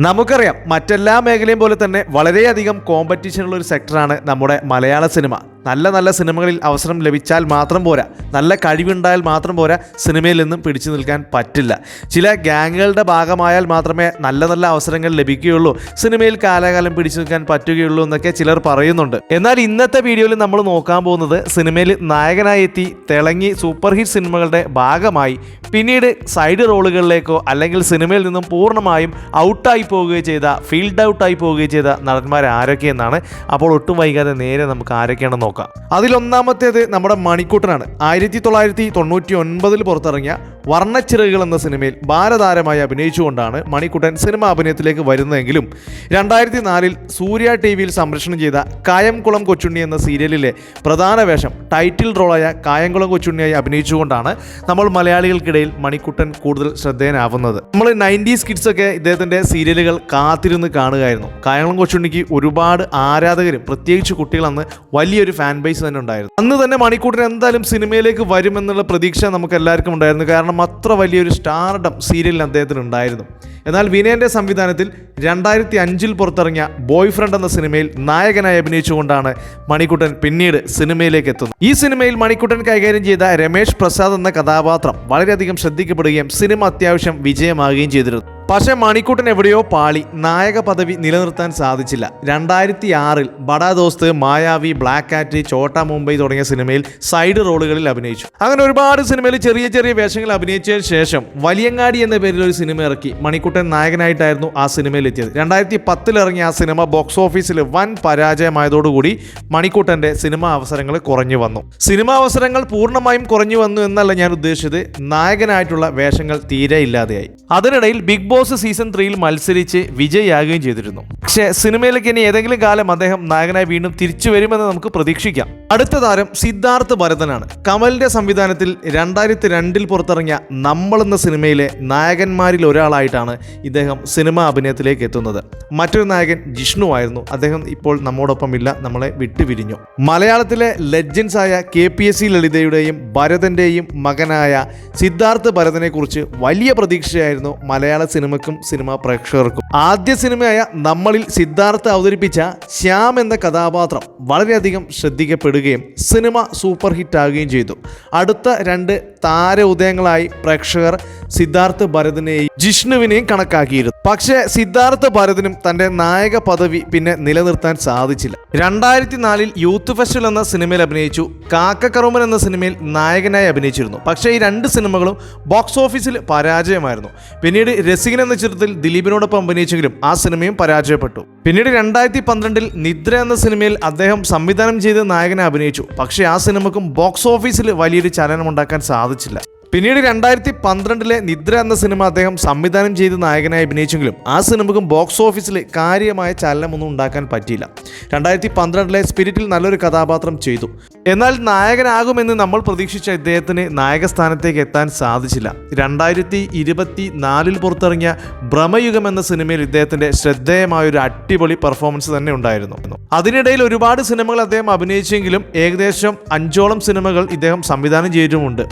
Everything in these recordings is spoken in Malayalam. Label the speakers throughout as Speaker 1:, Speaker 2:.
Speaker 1: നമുക്കറിയാം മറ്റെല്ലാ മേഖലയും പോലെ തന്നെ വളരെയധികം കോമ്പറ്റീഷനുള്ള ഒരു സെക്ടറാണ് നമ്മുടെ മലയാള സിനിമ നല്ല നല്ല സിനിമകളിൽ അവസരം ലഭിച്ചാൽ മാത്രം പോരാ. നല്ല കഴിവുണ്ടായാൽ മാത്രം പോരാ സിനിമയിൽ നിന്നും പിടിച്ചു നിൽക്കാൻ പറ്റില്ല. ചില ഗ്യാങ്ങുകളുടെ ഭാഗമായാൽ മാത്രമേ നല്ല നല്ല അവസരങ്ങൾ ലഭിക്കുകയുള്ളൂ. സിനിമയിൽ കാലാകാലം പിടിച്ചു നിൽക്കാൻ പറ്റുകയുള്ളൂ എന്നൊക്കെ ചിലർ പറയുന്നുണ്ട്. എന്നാൽ ഇന്നത്തെ വീഡിയോയിൽ നമ്മൾ നോക്കാൻ പോകുന്നത് സിനിമയിൽ നായകനായി എത്തി തിളങ്ങി സൂപ്പർ ഹിറ്റ് സിനിമകളുടെ ഭാഗമായി. പിന്നീട് സൈഡ് റോളുകളിലേക്കോ അല്ലെങ്കിൽ സിനിമയിൽ നിന്നും പൂർണമായും ഔട്ടായി പോവുകയോ ചെയ്ത ഫീൽഡ് ഔട്ടായി പോവുകയോ ചെയ്ത നടന്മാർ ആരൊക്കെയെന്നാണ് അപ്പോൾ ഒട്ടും വൈകാതെ നേരെ നമുക്ക് ആരൊക്കെയാണെന്ന് നോക്കാം. അതിലൊന്നാമത്തേത് നമ്മുടെ മണിക്കൂട്ടനാണ്. ആയിരത്തി തൊള്ളായിരത്തി തൊണ്ണൂറ്റി ഒൻപതിൽ പുറത്തിറങ്ങിയ വർണച്ചിറകുകൾ എന്ന സിനിമയിൽ ബാലതാരമായി അഭിനയിച്ചുകൊണ്ടാണ് മണിക്കുട്ടൻ സിനിമ അഭിനയത്തിലേക്ക് വരുന്നതെങ്കിലും രണ്ടായിരത്തി നാലിൽ സൂര്യ ടി വിയിൽ സംരക്ഷണം ചെയ്ത കായംകുളം കൊച്ചുണ്ണി എന്ന സീരിയലിലെ പ്രധാന വേഷം ടൈറ്റിൽ റോളായ കായംകുളം കൊച്ചുണ്ണിയായി അഭിനയിച്ചുകൊണ്ടാണ് നമ്മൾ മലയാളികൾക്കിടയിൽ മണിക്കുട്ടൻ കൂടുതൽ ശ്രദ്ധേയനാവുന്നത്. നമ്മൾ നയന്റീസ് കിഡ്സ് ഒക്കെ ഇദ്ദേഹത്തിന്റെ സീരിയലുകൾ കാത്തിരുന്ന് കാണുകയായിരുന്നു. കായംകുളം കൊച്ചുണ്ണിക്ക് ഒരുപാട് ആരാധകരും പ്രത്യേകിച്ച് കുട്ടികൾ അന്ന് വലിയൊരു ഫാൻ ബേസ് തന്നെ ഉണ്ടായിരുന്നു. അന്ന് തന്നെ മണിക്കൂട്ടൻ എന്തായാലും സിനിമയിലേക്ക് വരുമെന്നുള്ള പ്രതീക്ഷ നമുക്ക് എല്ലാവർക്കും ഉണ്ടായിരുന്നു. കാരണം അത്ര വലിയൊരു സ്റ്റാർഡം സീരിയലിൽ അദ്ദേഹത്തിന് ഉണ്ടായിരുന്നു. എന്നാൽ വിനയന്റെ സംവിധാനത്തിൽ രണ്ടായിരത്തി അഞ്ചിൽ പുറത്തിറങ്ങിയ ബോയ് ഫ്രണ്ട് എന്ന സിനിമയിൽ നായകനായി അഭിനയിച്ചുകൊണ്ടാണ് മണിക്കുട്ടൻ പിന്നീട് സിനിമയിലേക്ക് എത്തുന്നത്. ഈ സിനിമയിൽ മണിക്കുട്ടൻ കൈകാര്യം ചെയ്ത രമേശ് പ്രസാദ് എന്ന കഥാപാത്രം വളരെയധികം ശ്രദ്ധിക്കപ്പെടുകയും സിനിമ അത്യാവശ്യം വിജയമാകുകയും ചെയ്തിരുന്നു. പക്ഷേ മണിക്കൂട്ടൻ എവിടെയോ പാളി. നായക പദവി നിലനിർത്താൻ സാധിച്ചില്ല. രണ്ടായിരത്തി ആറിൽ ബഡാ ദോസ്ത് മായാവി ബ്ലാക്ക് കാറ്റ് ചോട്ട മുംബൈ തുടങ്ങിയ സിനിമയിൽ സൈഡ് റോളുകളിൽ അഭിനയിച്ചു. അങ്ങനെ ഒരുപാട് സിനിമയിൽ ചെറിയ ചെറിയ വേഷങ്ങൾ അഭിനയിച്ചതിന് ശേഷം വലിയങ്ങാടി എന്ന പേരിൽ ഒരു സിനിമ ഇറക്കി മണിക്കുട്ടൻ നായകനായിട്ടായിരുന്നു ആ സിനിമയിൽ എത്തിയത്. രണ്ടായിരത്തി പത്തിൽ ഇറങ്ങിയ ആ സിനിമ ബോക്സ് ഓഫീസിൽ വൻ പരാജയമായതോടുകൂടി മണിക്കുട്ടന്റെ സിനിമാ അവസരങ്ങൾ കുറഞ്ഞു വന്നു. സിനിമാ അവസരങ്ങൾ പൂർണമായും കുറഞ്ഞു വന്നു എന്നല്ല ഞാൻ ഉദ്ദേശിച്ചത്. നായകനായിട്ടുള്ള വേഷങ്ങൾ തീരെ ഇല്ലാതെയായി. അതിനിടയിൽ ബിഗ് ബോസ് സീസൺ ത്രീയിൽ മത്സരിച്ച് വിജയിയാകുകയും ചെയ്തിരുന്നു. പക്ഷെ സിനിമയിലേക്ക് ഇനി ഏതെങ്കിലും കാലം അദ്ദേഹം നായകനായി വീണ്ടും തിരിച്ചു വരുമെന്ന് നമുക്ക് പ്രതീക്ഷിക്കാം. അടുത്ത താരം സിദ്ധാർത്ഥ് ഭരതനാണ്. കമലിന്റെ സംവിധാനത്തിൽ രണ്ടായിരത്തി രണ്ടിൽ പുറത്തിറങ്ങിയ നമ്മൾ എന്ന സിനിമയിലെ നായകന്മാരിൽ ഒരാളായിട്ടാണ് ഇദ്ദേഹം സിനിമാ അഭിനയത്തിലേക്ക് എത്തുന്നത്. മറ്റൊരു നായകൻ ജിഷ്ണു ആയിരുന്നു. അദ്ദേഹം ഇപ്പോൾ നമ്മോടൊപ്പം ഇല്ല നമ്മളെ വിട്ടുപിരിഞ്ഞു. മലയാളത്തിലെ ലെജൻസ് ആയ കെ പി എസ് സി ലളിതയുടെയും ഭരതന്റെയും മകനായ സിദ്ധാർത്ഥ് ഭരതനെ കുറിച്ച് വലിയ പ്രതീക്ഷയായിരുന്നു മലയാള സിനിമയ്ക്കും സിനിമാ പ്രേക്ഷകർക്കും. ആദ്യ സിനിമയായ നമ്മളിൽ സിദ്ധാർത്ഥ് അവതരിപ്പിച്ച ശ്യാം എന്ന കഥാപാത്രം വളരെയധികം ശ്രദ്ധിക്കപ്പെടുകയും സിനിമ സൂപ്പർ ഹിറ്റ് ആകുകയും ചെയ്തു. അടുത്ത രണ്ട് താര ഉദയങ്ങളായി പ്രേക്ഷകർ സിദ്ധാർത്ഥ് ഭരതനെയും ജിഷ്ണുവിനെയും കണക്കാക്കിയിരുന്നു. പക്ഷേ സിദ്ധാർത്ഥ് ഭരതനും തന്റെ നായക പദവി പിന്നെ നിലനിർത്താൻ സാധിച്ചില്ല. രണ്ടായിരത്തി നാലിൽ യൂത്ത് ഫെസ്റ്റിവൽ എന്ന സിനിമയിൽ അഭിനയിച്ചു. കാക്കക്കറുമൻ എന്ന സിനിമയിൽ നായകനായി അഭിനയിച്ചിരുന്നു. പക്ഷേ ഈ രണ്ട് സിനിമകളും ബോക്സ് ഓഫീസിൽ പരാജയമായിരുന്നു. പിന്നീട് രസികൻ എന്ന ചിത്രത്തിൽ ദിലീപിനോടൊപ്പം അഭിനയിച്ചെങ്കിലും ആ സിനിമയും പരാജയപ്പെട്ടു. പിന്നീട് രണ്ടായിരത്തി പന്ത്രണ്ടിൽ നിദ്ര എന്ന സിനിമയിൽ അദ്ദേഹം സംവിധാനം ചെയ്ത് നായകനെ അഭിനയിച്ചു. പക്ഷേ ആ സിനിമക്കും ബോക്സ് ഓഫീസിൽ വലിയൊരു ചലനം ഉണ്ടാക്കാൻ സാധിച്ചില്ല. പിന്നീട് രണ്ടായിരത്തി പന്ത്രണ്ടിലെ നിദ്ര എന്ന സിനിമ അദ്ദേഹം സംവിധാനം ചെയ്ത് നായകനായി അഭിനയിച്ചെങ്കിലും ആ സിനിമക്കും ബോക്സ് ഓഫീസിൽ കാര്യമായ ചലനമൊന്നും ഉണ്ടാക്കാൻ പറ്റിയില്ല. രണ്ടായിരത്തി പന്ത്രണ്ടിലെ സ്പിരിറ്റിൽ നല്ലൊരു കഥാപാത്രം ചെയ്തു. എന്നാൽ നായകനാകുമെന്ന് നമ്മൾ പ്രതീക്ഷിച്ച ഇദ്ദേഹത്തിന് നായക സ്ഥാനത്തേക്ക് എത്താൻ സാധിച്ചില്ല. രണ്ടായിരത്തി ഇരുപത്തി നാലിൽ പുറത്തിറങ്ങിയ ഭ്രമയുഗം എന്ന സിനിമയിൽ ഇദ്ദേഹത്തിന്റെ ശ്രദ്ധേയമായ ഒരു അടിപൊളി പെർഫോമൻസ് തന്നെ ഉണ്ടായിരുന്നു. അതിനിടയിൽ ഒരുപാട് സിനിമകൾ അദ്ദേഹം അഭിനയിച്ചെങ്കിലും ഏകദേശം അഞ്ചോളം സിനിമകൾ ഇദ്ദേഹം സംവിധാനം ചെയ്തിട്ടുമുണ്ട്.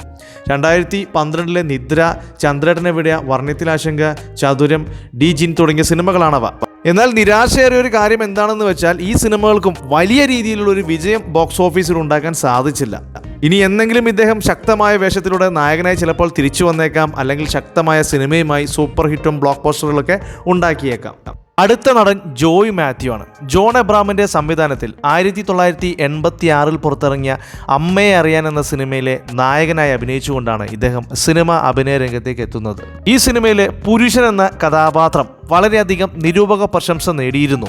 Speaker 1: രണ്ടായിരത്തി പന്ത്രണ്ടിലെ നിദ്ര ചന്ദ്രേട്ടനെ വർണത്തിലാശങ്ക ചതുരം ഡി ജിൻ തുടങ്ങിയ സിനിമകളാണവ. എന്നാൽ നിരാശയേറിയ ഒരു കാര്യം എന്താണെന്ന് വെച്ചാൽ ഈ സിനിമകൾക്കും വലിയ രീതിയിലുള്ള ഒരു വിജയം ബോക്സ് ഓഫീസിൽ ഉണ്ടാക്കാൻ സാധിച്ചില്ല. ഇനി എന്തെങ്കിലും ഇദ്ദേഹം ശക്തമായ വേഷത്തിലൂടെ നായകനായി ചിലപ്പോൾ തിരിച്ചു വന്നേക്കാം അല്ലെങ്കിൽ ശക്തമായ സിനിമയുമായി സൂപ്പർ ഹിറ്റും ബ്ലോക്ക് പോസ്റ്ററുകളൊക്കെ ഉണ്ടാക്കിയേക്കാം. അടുത്ത നടൻ ജോയ് മാത്യു ആണ്. ജോൺ എബ്രാമിന്റെ സംവിധാനത്തിൽ ആയിരത്തി തൊള്ളായിരത്തി എൺപത്തി ആറിൽ പുറത്തിറങ്ങിയ അമ്മയെ അറിയാൻ എന്ന സിനിമയിലെ നായകനായി അഭിനയിച്ചുകൊണ്ടാണ് ഇദ്ദേഹം സിനിമ അഭിനയ രംഗത്തേക്ക് എത്തുന്നത്. ഈ സിനിമയിലെ പുരുഷൻ എന്ന കഥാപാത്രം വളരെയധികം നിരൂപക പ്രശംസ നേടിയിരുന്നു.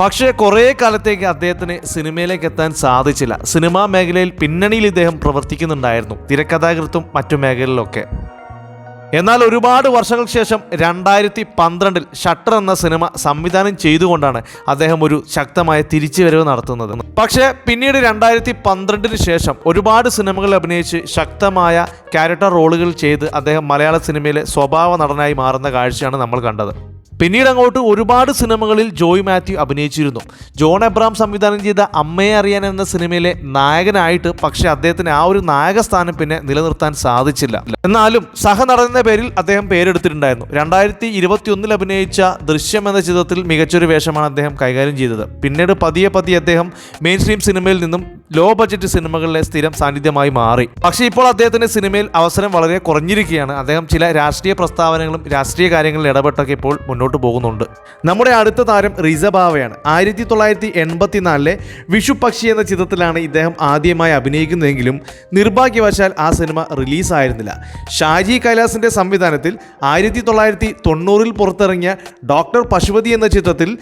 Speaker 1: പക്ഷേ കുറേ കാലത്തേക്ക് അദ്ദേഹത്തിന് സിനിമയിലേക്ക് എത്താൻ സാധിച്ചില്ല. സിനിമാ മേഖലയിൽ പിന്നണിയിൽ ഇദ്ദേഹം പ്രവർത്തിക്കുന്നുണ്ടായിരുന്നു. തിരക്കഥാകൃത്തും മറ്റു മേഖലയിലൊക്കെ എന്നാൽ ഒരുപാട് വർഷങ്ങൾക്ക് ശേഷം രണ്ടായിരത്തി പന്ത്രണ്ടിൽ ഷട്ടർ എന്ന സിനിമ സംവിധാനം ചെയ്തുകൊണ്ടാണ് അദ്ദേഹം ഒരു ശക്തമായ തിരിച്ചുവരവ് നടത്തുന്നത്. പക്ഷേ പിന്നീട് രണ്ടായിരത്തി പന്ത്രണ്ടിന് ശേഷം ഒരുപാട് സിനിമകൾ അഭിനയിച്ച് ശക്തമായ ക്യാരക്ടർ റോളുകൾ ചെയ്ത് അദ്ദേഹം മലയാള സിനിമയിലെ സ്വഭാവ നടനായി മാറുന്ന കാഴ്ചയാണ് നമ്മൾ കണ്ടത്. പിന്നീട് അങ്ങോട്ട് ഒരുപാട് സിനിമകളിൽ ജോയ് മാത്യു അഭിനയിച്ചിരുന്നു. ജോൺ എബ്രാം സംവിധാനം ചെയ്ത അമ്മയെ അറിയാൻ എന്ന സിനിമയിലെ നായകനായിട്ട് പക്ഷേ അദ്ദേഹത്തിന് ആ ഒരു നായക സ്ഥാനം പിന്നെ നിലനിർത്താൻ സാധിച്ചില്ല. എന്നാലും സഹനടൻ എന്ന പേരിൽ അദ്ദേഹം പേരെടുത്തിട്ടുണ്ടായിരുന്നു. രണ്ടായിരത്തി ഇരുപത്തി ഒന്നിൽ അഭിനയിച്ച ദൃശ്യം എന്ന ചിത്രത്തിൽ മികച്ചൊരു വേഷമാണ് അദ്ദേഹം കൈകാര്യം ചെയ്തത്. പിന്നീട് പതിയെ പതിയെ അദ്ദേഹം മെയിൻ സ്ട്രീം സിനിമയിൽ നിന്നും ലോ ബഡ്ജറ്റ് സിനിമകളിലെ സ്ഥിരം സാന്നിധ്യമായി മാറി. പക്ഷേ ഇപ്പോൾ അദ്ദേഹത്തിന്റെ സിനിമയിൽ അവസരം വളരെ കുറഞ്ഞിരിക്കുകയാണ്. അദ്ദേഹം ചില രാഷ്ട്രീയ പ്രസ്താവനകളും രാഷ്ട്രീയ കാര്യങ്ങളിൽ ഇടപെട്ടൊക്കെ ഇപ്പോൾ മുന്നോട്ട് പോകുന്നുണ്ട്. നമ്മുടെ അടുത്ത താരം റിസബാവയാണ് ആയിരത്തി തൊള്ളായിരത്തി എൺപത്തിനാലിലെ വിഷു പക്ഷി എന്ന ചിത്രത്തിലാണ് ഇദ്ദേഹം ആദ്യമായി അഭിനയിക്കുന്നതെങ്കിലും നിർഭാഗ്യവശാൽ ആ സിനിമ റിലീസായിരുന്നില്ല. ഷാജി കൈലാസിന്റെ സംവിധാനത്തിൽ ആയിരത്തി തൊള്ളായിരത്തി തൊണ്ണൂറിൽ പുറത്തിറങ്ങിയ ഡോക്ടർ പശുപതി എന്ന ചിത്രത്തിൽ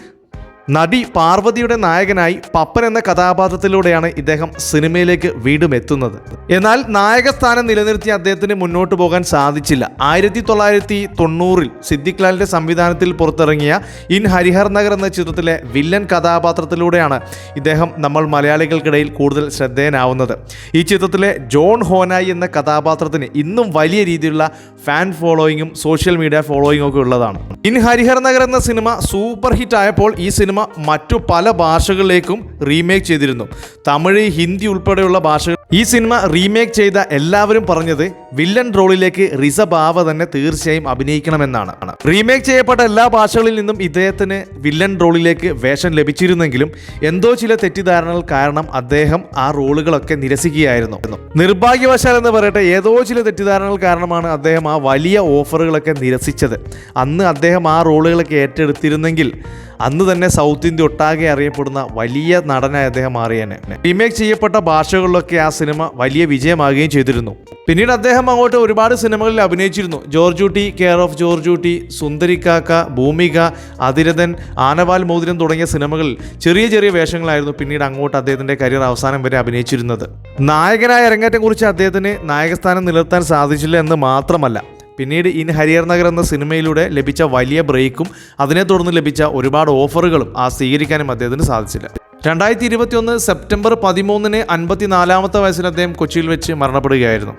Speaker 1: നടി പാർവതിയുടെ നായകനായി പപ്പൻ എന്ന കഥാപാത്രത്തിലൂടെയാണ് ഇദ്ദേഹം സിനിമയിലേക്ക് വീണ്ടും എത്തുന്നത്. എന്നാൽ നായക സ്ഥാനം നിലനിർത്തി അദ്ദേഹത്തിന് മുന്നോട്ട് പോകാൻ സാധിച്ചില്ല. ആയിരത്തി തൊള്ളായിരത്തി തൊണ്ണൂറിൽ സിദ്ദിഖ് ലാലിന്റെ സംവിധാനത്തിൽ പുറത്തിറങ്ങിയ ഇൻ ഹരിഹർ നഗർ എന്ന ചിത്രത്തിലെ വില്ലൻ കഥാപാത്രത്തിലൂടെയാണ് ഇദ്ദേഹം നമ്മൾ മലയാളികൾക്കിടയിൽ കൂടുതൽ ശ്രദ്ധേയനാവുന്നത്. ഈ ചിത്രത്തിലെ ജോൺ ഹോനായി എന്ന കഥാപാത്രത്തിന് ഇന്നും വലിയ രീതിയിലുള്ള ഫാൻ ഫോളോയിങ്ങും സോഷ്യൽ മീഡിയ ഫോളോയിങ്ങും ഒക്കെ ഉള്ളതാണ്. ഇൻ ഹരിഹർ നഗർ എന്ന സിനിമ സൂപ്പർ ഹിറ്റ് ആയപ്പോൾ ഈ സിനിമ മറ്റു പല ഭാഷകളിലേക്കും റീമേക്ക് ചെയ്തിരുന്നു. തമിഴ് ഹിന്ദി ഉൾപ്പെടെയുള്ള ഭാഷകൾ ഈ സിനിമ റീമേക്ക് ചെയ്ത എല്ലാവരും പറഞ്ഞത് വില്ലൻ റോളിലേക്ക് റിസബാവ തന്നെ തീർച്ചയായും അഭിനയിക്കണമെന്നാണ്. റീമേക്ക് ചെയ്യപ്പെട്ട എല്ലാ ഭാഷകളിൽ നിന്നും ഇദ്ദേഹത്തിന് വില്ലൻ റോളിലേക്ക് വേഷം ലഭിച്ചിരുന്നെങ്കിലും എന്തോ ചില തെറ്റിദ്ധാരണകൾ കാരണം അദ്ദേഹം ആ റോളുകളൊക്കെ നിരസിക്കുകയായിരുന്നു. നിർഭാഗ്യവശാൽ എന്ന് പറയട്ടെ ഏതോ ചില തെറ്റിദ്ധാരണകൾ കാരണമാണ് അദ്ദേഹം ആ വലിയ ഓഫറുകളൊക്കെ നിരസിച്ചത്. അന്ന് അദ്ദേഹം ആ റോളുകളൊക്കെ ഏറ്റെടുത്തിരുന്നെങ്കിൽ അന്ന് തന്നെ സൗത്ത് ഇന്ത്യ ഒട്ടാകെ അറിയപ്പെടുന്ന വലിയ നടനായി അദ്ദേഹം മാറിയേനെ. റീമേക്ക് ചെയ്യപ്പെട്ട ഭാഷകളിലൊക്കെ ആ സിനിമ വലിയ വിജയമാകുകയും ചെയ്തിരുന്നു. പിന്നീട് അദ്ദേഹം അങ്ങോട്ട് ഒരുപാട് സിനിമകളിൽ അഭിനയിച്ചിരുന്നു. ജോർജൂട്ടി കെയർ ഓഫ് ജോർജൂട്ടി സുന്ദരിക്കാക്ക ഭൂമിക അതിരഥൻ ആനവാൽ മോതിരം തുടങ്ങിയ സിനിമകളിൽ ചെറിയ ചെറിയ വേഷങ്ങളായിരുന്നു പിന്നീട് അങ്ങോട്ട് അദ്ദേഹത്തിന്റെ കരിയർ അവസാനം വരെ അഭിനയിച്ചിരുന്നത്. നായകനായ അരങ്ങേറ്റം കുറിച്ച് അദ്ദേഹത്തിന് നായകസ്ഥാനം നിലനിർത്താൻ സാധിച്ചില്ല എന്ന് മാത്രമല്ല പിന്നീട് ഇൻ ഹരിയർ നഗർ എന്ന സിനിമയിലൂടെ ലഭിച്ച വലിയ ബ്രേക്കും അതിനെ തുടർന്ന് ലഭിച്ച ഒരുപാട് ഓഫറുകളും ആ സ്വീകരിക്കാനും അദ്ദേഹത്തിന് സാധിച്ചില്ല. രണ്ടായിരത്തി ഇരുപത്തിയൊന്ന് സെപ്റ്റംബർ പതിമൂന്നിന് അൻപത്തിനാലാമത്തെ വയസ്സിൽ അദ്ദേഹം കൊച്ചിയിൽ വെച്ച് മരണപ്പെടുകയായിരുന്നു.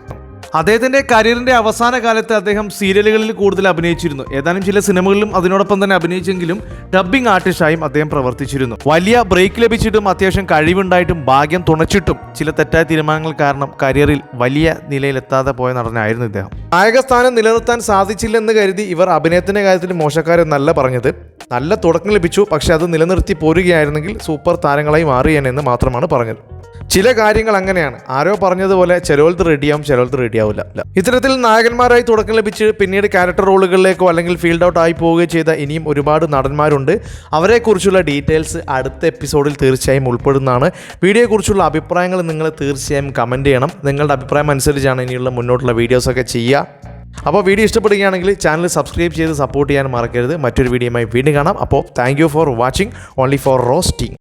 Speaker 1: അദ്ദേഹത്തിന്റെ കരിയറിന്റെ അവസാന കാലത്ത് അദ്ദേഹം സീരിയലുകളിൽ കൂടുതൽ അഭിനയിച്ചിരുന്നു. ഏതാനും ചില സിനിമകളിലും അതിനോടൊപ്പം തന്നെ അഭിനയിച്ചെങ്കിലും ഡബ്ബിംഗ് ആർട്ടിസ്റ്റായും അദ്ദേഹം പ്രവർത്തിച്ചിരുന്നു. വലിയ ബ്രേക്ക് ലഭിച്ചിട്ടും അത്യാവശ്യം കഴിവുണ്ടായിട്ടും ഭാഗ്യം തുണച്ചിട്ടും ചില തെറ്റായ തീരുമാനങ്ങൾ കാരണം കരിയറിൽ വലിയ നിലയിലെത്താതെ പോയ നടനായിരുന്നു ഇദ്ദേഹം. നായകസ്ഥാനം നിലനിർത്താൻ സാധിച്ചില്ലെന്ന് കരുതി ഇവർ അഭിനയത്തിന്റെ കാര്യത്തിൽ മോശക്കാരെന്നല്ല പറഞ്ഞത്. നല്ല തുടക്കം ലഭിച്ചു. പക്ഷെ അത് നിലനിർത്തി പോരുകയായിരുന്നെങ്കിൽ സൂപ്പർ താരങ്ങളായി മാറിയേനെന്ന് മാത്രമാണ് പറഞ്ഞത്. ചില കാര്യങ്ങൾ അങ്ങനെയാണ്. ആരോ പറഞ്ഞതുപോലെ ചിലവലത്ത് റെഡിയാവും ചിലവലത്ത് റെഡിയാവില്ല. ഇത്തരത്തിൽ നായകന്മാരായി തുടക്കം ലഭിച്ച് പിന്നീട് ക്യാരക്ടർ റോളുകളിലേക്കോ അല്ലെങ്കിൽ ഫീൽഡ് ഔട്ട് ആയി പോവുകയോ ചെയ്ത ഇനിയും ഒരുപാട് നടന്മാരുണ്ട്. അവരെക്കുറിച്ചുള്ള ഡീറ്റെയിൽസ് അടുത്ത എപ്പിസോഡിൽ തീർച്ചയായും ഉൾപ്പെടുന്നതാണ്. വീഡിയോയെക്കുറിച്ചുള്ള അഭിപ്രായങ്ങൾ നിങ്ങൾ തീർച്ചയായും കമന്റ് ചെയ്യണം. നിങ്ങളുടെ അഭിപ്രായം അനുസരിച്ചാണ് ഇനിയുള്ള മുന്നോട്ടുള്ള വീഡിയോസൊക്കെ ചെയ്യുക. അപ്പോൾ വീഡിയോ ഇഷ്ടപ്പെടുകയാണെങ്കിൽ ചാനൽ സബ്സ്ക്രൈബ് ചെയ്ത് സപ്പോർട്ട് ചെയ്യാൻ മറക്കരുത്. മറ്റൊരു വീഡിയോയുമായി വീണ്ടും കാണാം. അപ്പോൾ thank for watching only for roasting